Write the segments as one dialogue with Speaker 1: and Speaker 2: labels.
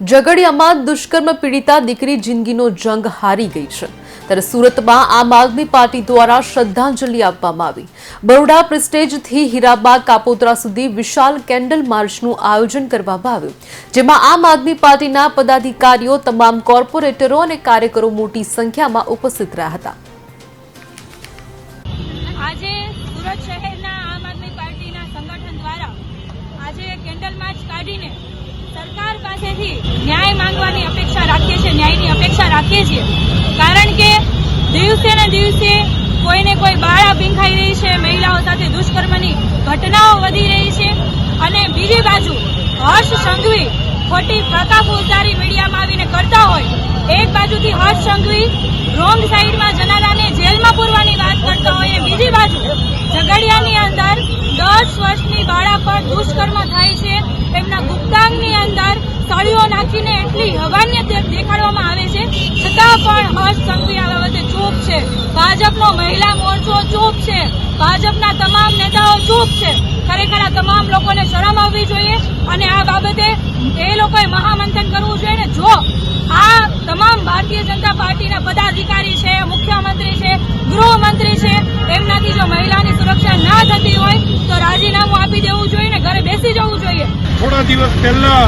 Speaker 1: ઝઘડિયામાં દુષ્કર્મ પીડિતા દીકરી જિંદગીનો જંગ હારી ગઈ છે. ત્યારે સુરતમાં આમ આદમી પાર્ટી દ્વારા શ્રદ્ધાંજલિ આપવામાં આવી. બરોડા પ્રેસ્ટેજથી હીરાબાગ કાપોદ્રા સુધી વિશાલ કેન્ડલ માર્ચનું આયોજન કરવામાં આવ્યું. જેમાં આમ આદમી પાર્ટીના પદાધિકારીઓ, તમામ કોર્પોરેટરો અને કાર્યકરો મોટી સંખ્યામાં ઉપસ્થિત રહ્યા હતા.
Speaker 2: આજે સુરત શહેરના આમ આદમી પાર્ટીના સંગઠન દ્વારા આજે કેન્ડલ માર્ચ કાઢીને સરકાર પાસેથી રાખીએ છીએ. કારણ કે દિવસે ને દિવસે કોઈને કોઈ બાળા ભીંખાઈ રહી છે, મહિલાઓ સાથે દુષ્કર્મની ઘટનાઓ વધી રહી છે અને બીજી બાજુ હર્ષ સંઘવી ખોટી પ્રથા ફોજદારી મીડિયામાં આવીને કરતા હોય, એક બાજુથી હર્ષ સંઘવી રોંગ સાઈડમાં જનારાને જેલમાં પૂરવાની વાત કરતા હોય અને બીજી બાજુ ઝઘડિયાની અંદર દસ વર્ષની બાળા પર દુષ્કર્મ થાય છે. તેમના ગુપ્તાંગની અંદર સળીઓ નાખીને એટલી હવાન્ય દેખાડવામાં આવે પણ હર્ષ સંઘવી વખતે ચૂપ છે? ભાજપનો મહિલા મોરચો ચૂપ છે? ભાજપના તમામ નેતાઓ ચૂપ છે? ખરેખર આ તમામ લોકોને શરમ આવવી જોઈએ અને આ બાબતે એ લોકોએ મહામંથન કરવું જોઈએ જો આ તમામ ભારતીય જનતા પાર્ટીના પદાધિકારી છે, મુખ્યમંત્રી છે, ગૃહમંત્રી છે, એમનાથી જો મહિલાની સુરક્ષા ના થતી હોય તો રાજીનામું આપી દેવું જોઈએ ને ઘરે બેસી જવું જોઈએ.
Speaker 3: થોડા દિવસ પહેલા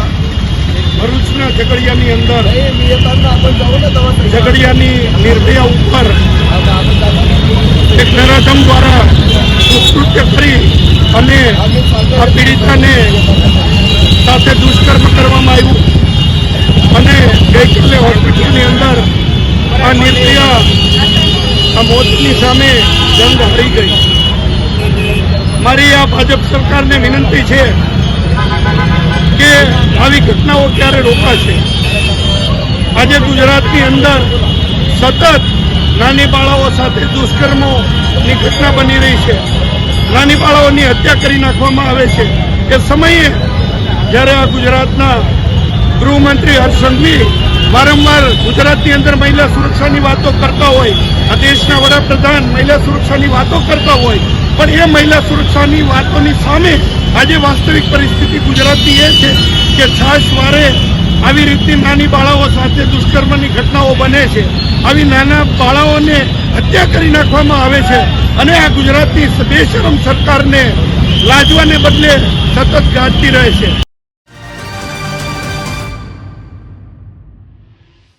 Speaker 3: ભરૂચના ઝઘડિયાની અંદર ઝઘડિયાની નિર્ભયા ઉપર એક નરાધમ દ્વારા દુષ્કૃત્ય કરી અને આ પીડિતાને સાથે દુષ્કર્મ કરવામાં આવ્યું અને ગઈકાલે હોસ્પિટલની અંદર આ નિર્ભયા આ મોતની સામે જંગ હારી ગઈ. મારી આ ભાજપ સરકારને વિનંતી છે કે આવી ઘટનાઓ ક્યારે રોકાશે? આજે ગુજરાતની અંદર સતત નાની બાળાઓ સાથે દુષ્કર્મોની ઘટના બની રહી છે. નાની બાળાઓની હત્યા કરી નાખવામાં આવે છે. એ સમયે જ્યારે આ ગુજરાતના ગૃહમંત્રી હર્ષ વારંવાર ગુજરાતની અંદર મહિલા સુરક્ષાની વાતો કરતા હોય, આ દેશના વડાપ્રધાન મહિલા સુરક્ષાની વાતો કરતા હોય પણ એ મહિલા સુરક્ષાની વાતોની સામે આજે વાસ્તવિક પરિસ્થિતિ ગુજરાતની એ છે કે છાશ વારે આવી રીતની નાની બાળાઓ સાથે દુષ્કર્મની ઘટનાઓ બને છે. આવી નાના બાળાઓને હત્યા કરી નાખવામાં આવે છે અને આ ગુજરાતની બેશરમ સરકારને લાજવાને બદલે સતત ગાજતી રહે છે.